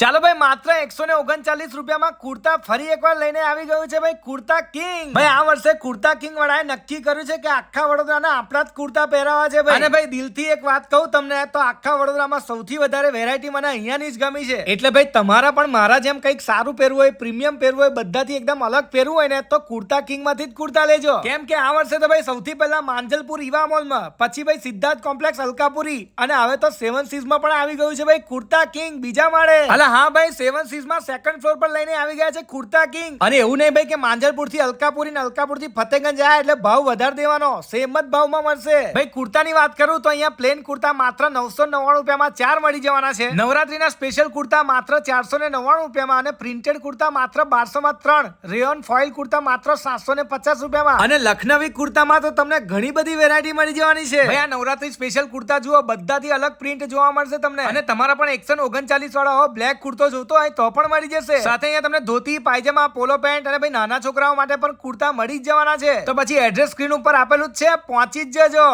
ચાલો ભાઈ માત્ર એકસો ને ઓગણચાલીસ રૂપિયામાં કુર્તા ફરી એકવાર લઈને આવી ગયું છે ભાઈ કુર્તા કિંગ. ભાઈ આ વર્ષે કુર્તા કિંગ વાળાએ નક્કી કર્યું છે કે આખા વડોદરાના આપણા જ કુર્તા પહેરાવા છે ભાઈ. અને ભાઈ દિલથી એક વાત કહું તમને તો આખા વડોદરામાં સૌથી વધારે વેરાયટી મને અહીંયાની જ ગમી છે. એટલે ભાઈ તમારા પણ મારા જેમ કંઈક સારું પહેરવું હોય પ્રીમિયમ પહેરવું હોય બધાથી એકદમ અલગ પહેરવું હોય ને તો કુર્તા કિંગમાંથી જ કુર્તા લેજો. કેમ કે આ વર્ષે તો ભાઈ સૌથી પહેલા માંજલપુર ઈવા મોલમાં પછી ભાઈ સિદ્ધાર્થ કોમ્પ્લેક્સ અલકાપુરી અને હવે તો સેવન સીઝમાં પણ આવી ગયું છે ભાઈ કુર્તા કિંગ બીજા માળે. હા ભાઈ સેવન સીઝમાં સેકન્ડ ફ્લોર પર લઈને આવી ગયા છે કુર્તા કિંગ. અને એવું નહીં ભાઈ કે માંજલપુરથી અલકાપુરી ને અલકાપુરથી ફતેગંજ જાય એટલે ભાવ વધારે દેવાનો. સેમ જ ભાવમાં મળશે. ભાઈ કુર્તાની વાત કરું તો અહીંયા પ્લેન કુર્તા માત્ર નવસો નવ્વાણું રૂપિયામાં ચાર મળી જવાના છે. નવરાત્રીના સ્પેશિયલ કુર્તા માત્ર ચારસો ને નવ્વાણું રૂપિયામાં અને પ્રિન્ટેડ કુર્તા માત્ર બારસો માં ત્રણ. રેયોન ફોઇલ કુર્તા માત્ર સાતસો ને પચાસ રૂપિયામાં. અને લખનવી કુર્તામાં તો તમને ઘણી બધી વેરાયટી મળી જવાની છે. ભાઈ આ નવરાત્રી સ્પેશિયલ કુર્તા જુઓ બધાથી અલગ પ્રિન્ટ જોવા મળશે તમને. અને તમારા પણ એકસો ઓગણચાલીસ વાળા હો બ્લેક કુર્તો જોતો હોય તો પણ મળી જશે. સાથે અહીંયા તમને ધોતી, પાયજામા, પોલો પેન્ટ અને ભાઈ નાના છોકરાઓ માટે પણ કુર્તા મળી જ જવાના છે. તો પછી એડ્રેસ સ્ક્રીન ઉપર આપેલું જ છે, પહોંચી જ જજો.